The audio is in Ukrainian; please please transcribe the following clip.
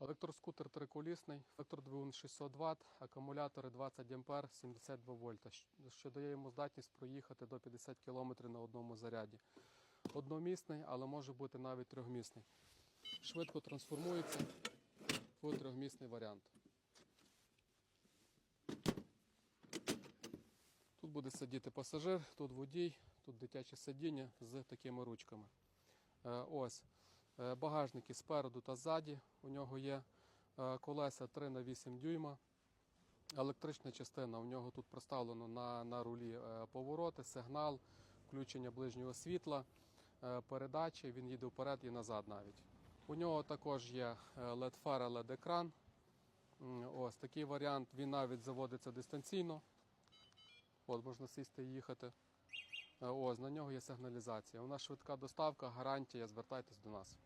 Електроскутер триколісний, електродвигун 600 Вт, акумулятори 20 А, 72 вольта, що дає йому здатність проїхати до 50 км на одному заряді. Одномісний, але може бути навіть трьохмісний. Швидко трансформується у трьохмісний варіант. Тут буде сидіти пасажир, тут водій, тут дитяче сидіння з такими ручками. Е, Ось багажники спереду та ззаді. У нього є е, колеса 3 на 8 дюйма. Електрична частина. У нього тут проставлено на, на рулі е, повороти, сигнал, включення ближнього світла, е, передачі. Він їде вперед і назад навіть. У нього також є LED-фара, LED-екран. Ось такий варіант. Він навіть заводиться дистанційно. От можна сісти і їхати. Е, Ось на нього є сигналізація. У нас швидка доставка, гарантія. Звертайтесь до нас.